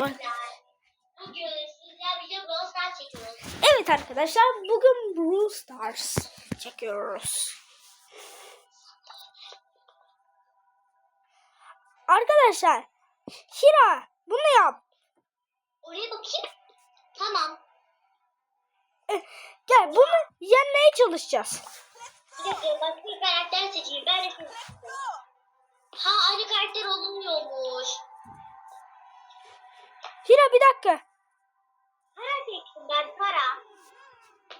Bugün sizlerle Brawl Stars çekiyoruz. Evet arkadaşlar bugün Brawl Stars çekiyoruz. Arkadaşlar Hira bunu yap. Oraya bakayım. Tamam. Eh, Gel bunu yenmeye çalışacağız. Bir dakika başka bir karakter seçeyim. Ben de Ha aynı karakter olunmuyormuş. Hira bir dakika. Seçtim ben para.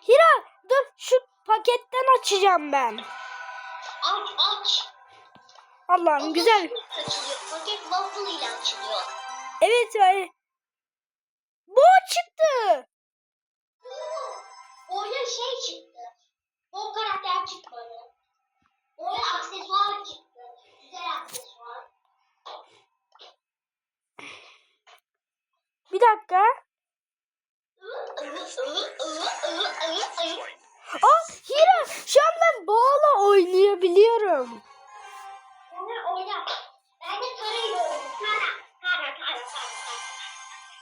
Hira dur şu paketten açacağım ben. Aç aç. Allah'ım güzel. Paket waffle ile açılıyor. Evet öyle. Bu çıktı. Oraya şey çıktı. O karakter çıkmadı. Oraya aksesuar çıktı. Güzel aksesuar. Bir dakika. Aa Hira şu an ben boğala oynayabiliyorum.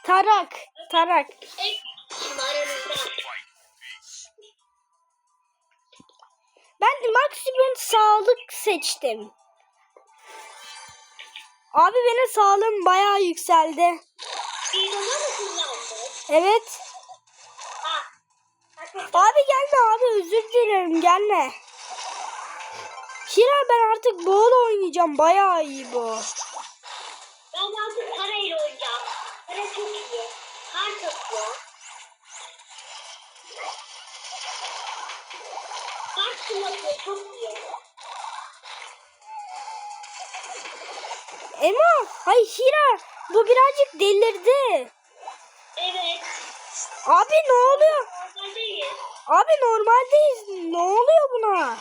Tarak. Tarak. Ben maksimum sağlık seçtim. Abi benim sağlığım bayağı yükseldi. Evet. Abi gelme abi özür dilerim gelme. Hira ben artık boğala oynayacağım. Bayağı iyi bu. Ben artık parayla oynayacağım. Para çok iyi. Kar topluyor. Kar çok iyi. Ema, hay Hira bu birazcık delirdi. Evet. Abi ne oluyor? Normaldeyiz. Abi normaldeyiz. Ne oluyor buna?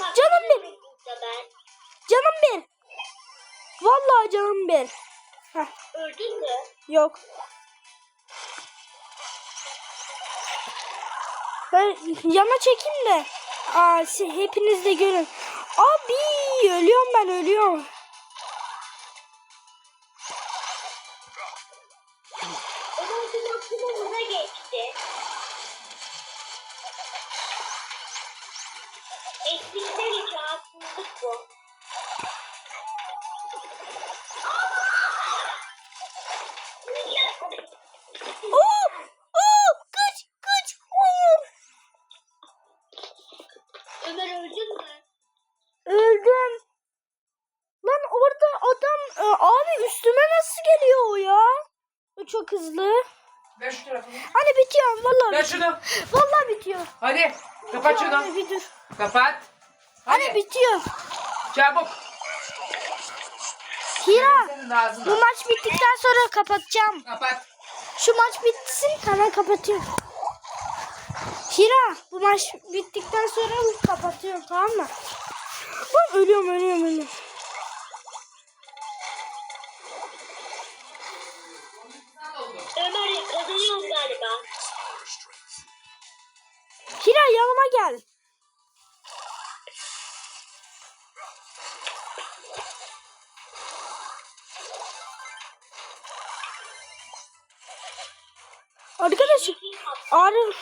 Bak, Canım ben. Canım bir. Vallahi canım bir. Heh, Öldün mü? yok. Ben yana çekeyim de. Aa, hepiniz de görün. Abi ölüyorum ben ölüyorum. Adam e, abi üstüme nasıl geliyor o ya? O çok hızlı. Ver şu telefonu. Hani bitiyor vallahi. Ver şunu. Vallahi bitiyor. Hadi. Kapat Bitiyor abi, şunu. bir dur. Kapat. Hani Hadi. bitiyor. Çabuk. Hira bu maç bittikten sonra kapatacağım. Kapat. Şu maç bitsin hemen kapatıyorum. Hira bu maç bittikten sonra kapatıyorum tamam mı? Ben ölüyorum ölüyorum ölüyorum. Hira yanıma gel. Arkadaş Arif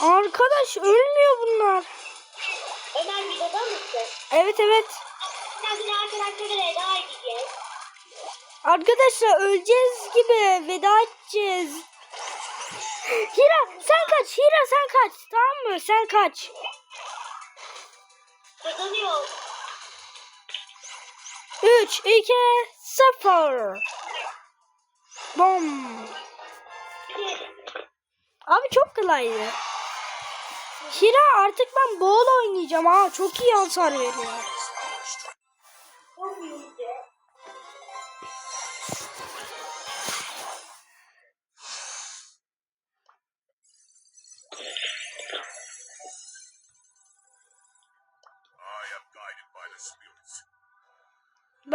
Arkadaş ölmüyor bunlar. Bir baba mısın? Evet evet. Arkadaşlar öleceğiz gibi veda edeceğiz. Hira sen kaç Hira sen kaç tamam mı sen kaç. Kazanıyorum. 3 2 0 Bom. Abi çok kolaydı. Hira artık ben bol oynayacağım ha. Çok iyi hasar veriyor.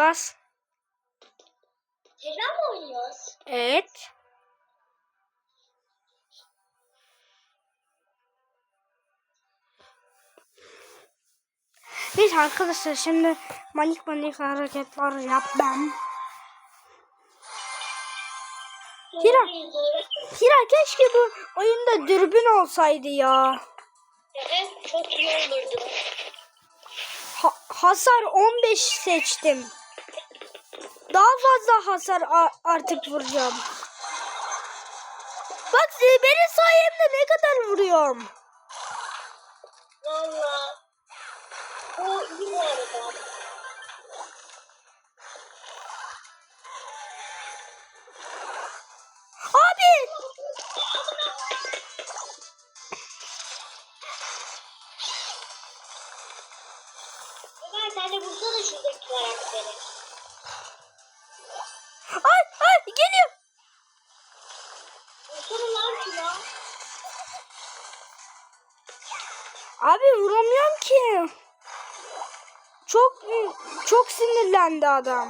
Bas. Tekrar mı oynuyoruz? Evet. Neyse arkadaşlar şimdi manik manik hareketler yapmam. Hira. Hira. Hira keşke bu oyunda dürbün olsaydı ya. Evet çok iyi olurdu. Ha- hasar 15 seçtim. Daha fazla hasar artık vuracağım. Bak e, benim sayemde ne kadar vuruyorum. Valla. O iyi arada. Çok çok sinirlendi adam.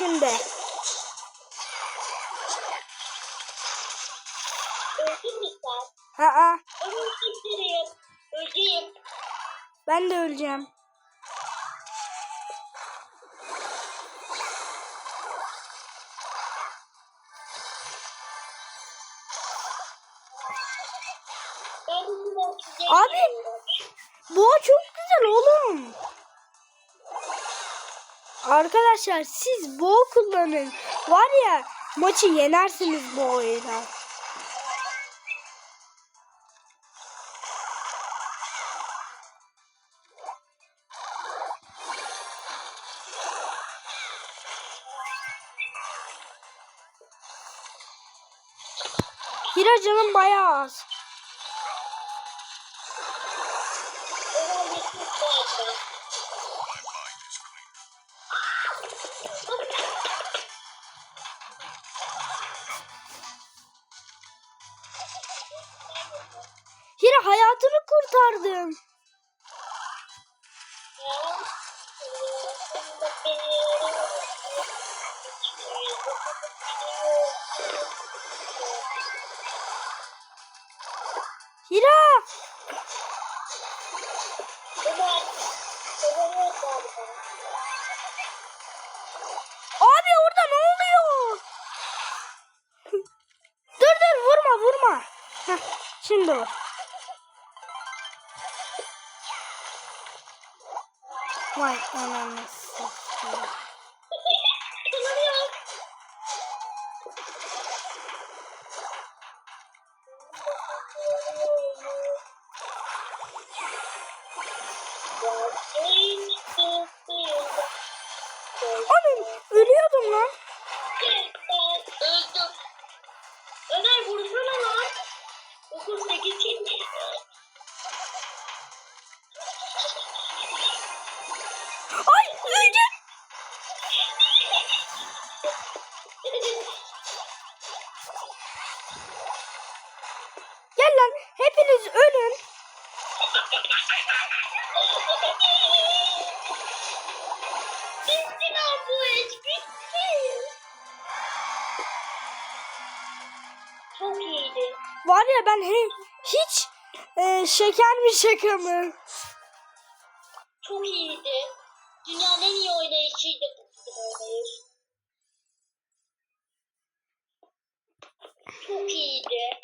Şimdi. Öldün mü sen? Ha gittireyim. Öleyim. ben de öleceğim. Arkadaşlar siz bow kullanın. Var ya maçı yenersiniz bu oyuna. Hira canım bayağı az. Hira! Abi orada ne oluyor? dur dur vurma vurma. Heh, şimdi vur. Vay ananı satayım. Var ya ben he, hiç e, şeker mi şaka mı? Çok iyiydi. Dünyanın en iyi oynayışıydı bu oynayış. Çok iyiydi.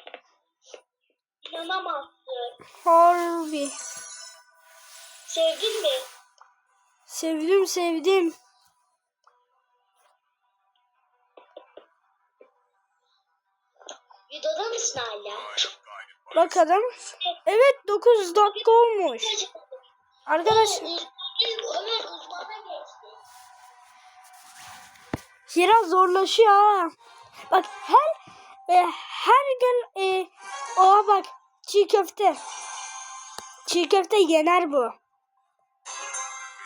İnanamazsın. Harbi. Sevdin mi? Sevdim sevdim. Videoda mısın hala? Bakalım. Evet 9 dakika olmuş. Arkadaş. Hira zorlaşıyor ha. Bak her e, her gün e, oha bak çiğ köfte. Çiğ köfte yener bu.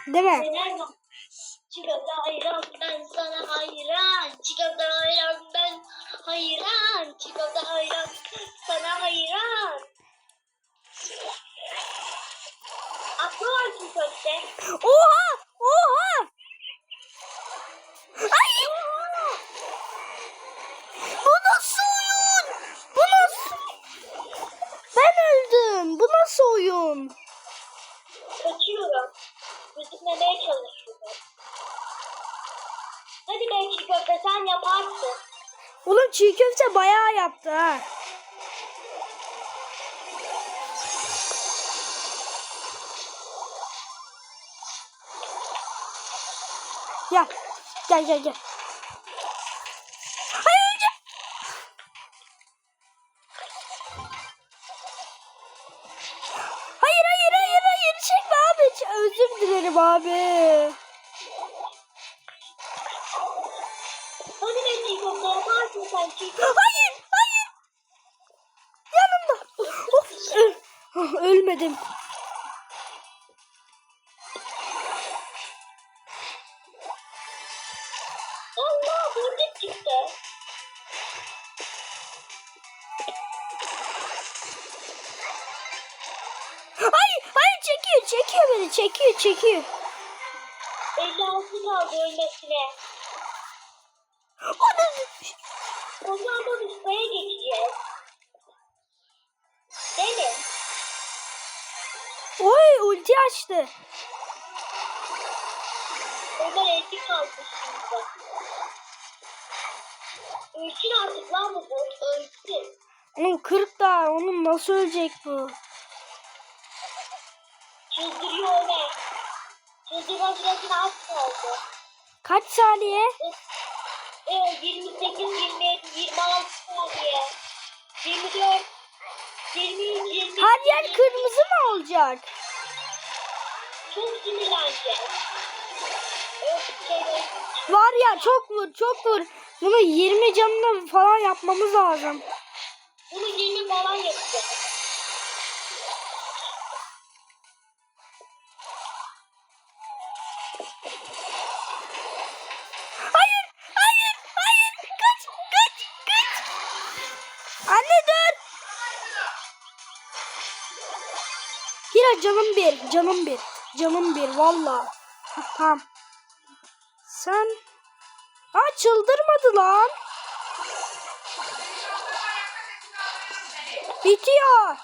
Değil mi? Neler var? Çikolata hayran ben sana hayran. Çikolata hayran ben hayran. Çiko'da hayran. Sana hayran. Atla var Çiko'da. Oha! Köfte bayağı yaptı ha. Gel. Gel gel gel. Hayır hayır çekiyor çekiyor beni çekiyor çekiyor. 56 kaldı ölmesine. Onu O zaman üsteye geçeceğiz. Değil mi? Oy ulti açtı. Ömer 50 kaldı şimdi. Ölçün artık lan bu bot ölçtü. Onun 40 daha onun nasıl ölecek bu? Çıldırıyor Ömer. Çıldırma süresine az kaldı. Kaç saniye? Ee, 28, 27, 26 saniye. 24, 23, 22. Her yer kırmızı mı olacak? Çok sinirleneceğim. Şey, Var ya çok vur çok vur. Bunu 20 canına falan yapmamız lazım. Bunu 20 falan yapacağım. Hira canım bir canım bir canım bir valla. Tamam. Sen... Aa çıldırmadı lan. Bitiyor.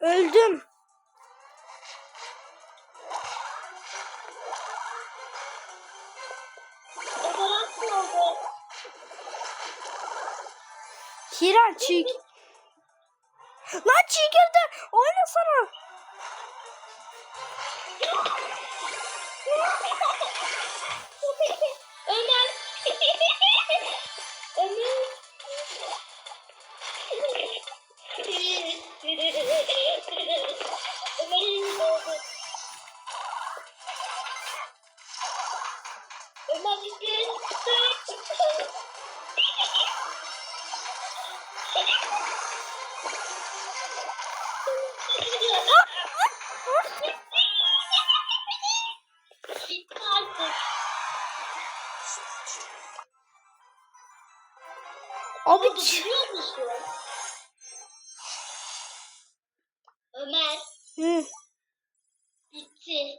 Öldüm. Hira çiğ... Lan çiğ köfte oynasana. Ömer. Ömer. Ömer'in oldu. Ömer gitti. Oldu biliyor musun? Ömer Hı, bitti.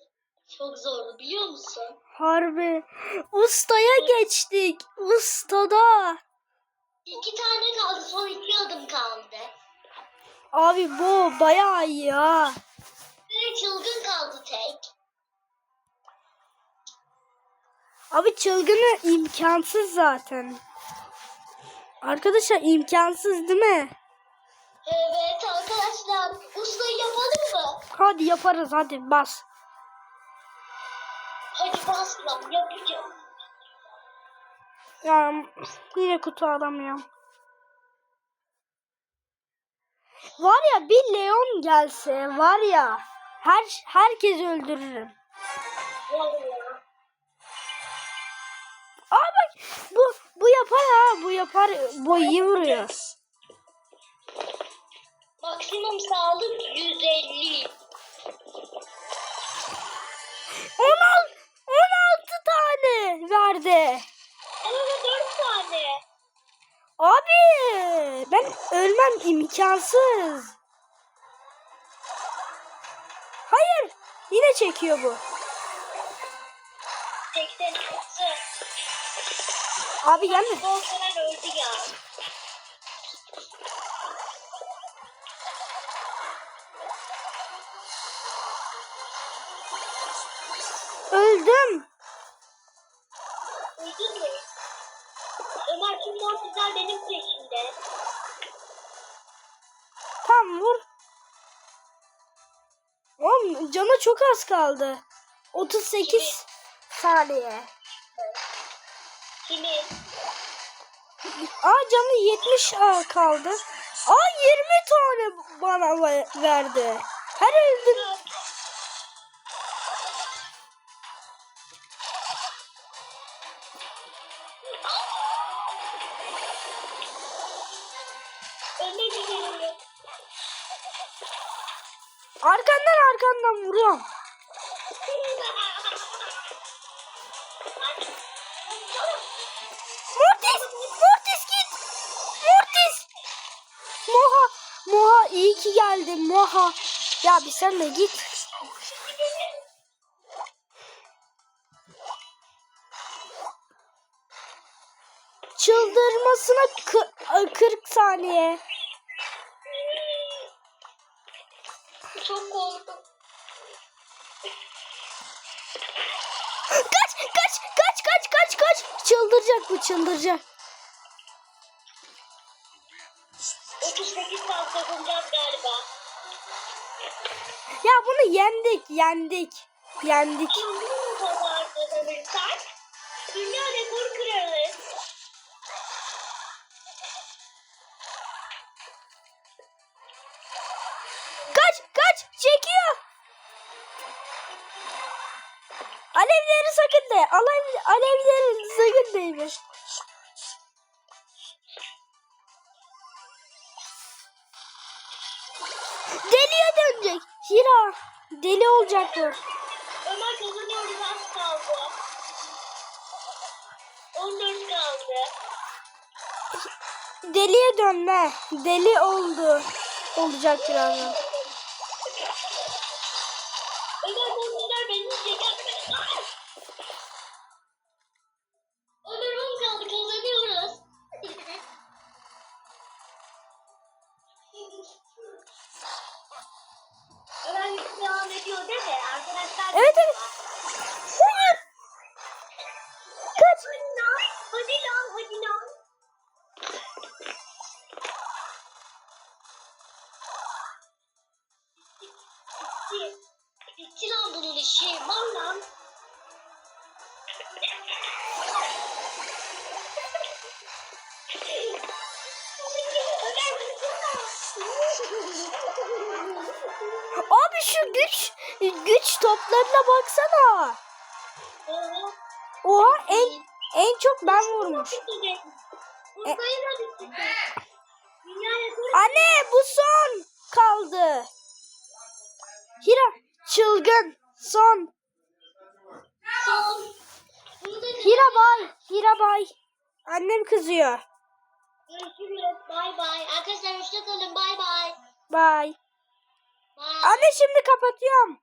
Çok zordu biliyor musun? harbi. Ustaya geçtik. Ustada. İki tane kaldı. Son iki adım kaldı. Abi bu bayağı iyi ya. Bir çılgın kaldı tek. Abi çılgını imkansız zaten. Arkadaşlar imkansız değil mi? Evet arkadaşlar. Ustayı yapalım mı? Hadi yaparız hadi bas. Hadi baslam yapacağım. Ya yine kutu alamıyorum. Var ya bir Leon gelse var ya her herkes öldürürüm. Vallahi. Aa bak bu bu yapar ha bu yapar bu iyi vuruyor. Maksimum sağlık 150. 16 16 tane verdi. Ama 4 tane. Abi ben ölmem imkansız. Hayır yine çekiyor bu. Abi gelme. Dolphin'den öldü ya. Öldüm. Öldün mü? Ömer tüm Dolphin'ler benim peşimde. Tam vur. Oğlum cana çok az kaldı. 38 saniye. Aa canı 70 aa, kaldı. Aa 20 tane bana ve- verdi. Her öldü. Önüne gidiyorum. Arkandan arkandan vuruyorum. İyi ki geldin Moha. Ya bir sen de git. Çıldırmasına kı- 40 saniye. Çok korktum. Kaç kaç kaç kaç kaç kaç. Çıldıracak bu çıldıracak. Kazanacağız galiba. Ya bunu yendik yendik. Yendik. Şimdi bu kadar kazanırsak dünya rekoru kırarız. Kaç kaç çekiyor. Alevleri sakın de. Alev, alevleri sakın değme. Hira. Deli olacak bu. Ömer kazanıyoruz az kaldı. 14 kaldı. Deliye dönme. Deli oldu. Olacak birazdan. Şu güç güç toplarına baksana. Oha en en çok ben vurmuş. Rekoru Anne bu son kaldı. Hira çılgın son. Hira bay. Hira bay. Annem kızıyor. Görüşürüz. Bay bay. Arkadaşlar hoşça kalın. Bay. Bay. Bay. Anne şimdi kapatıyorum.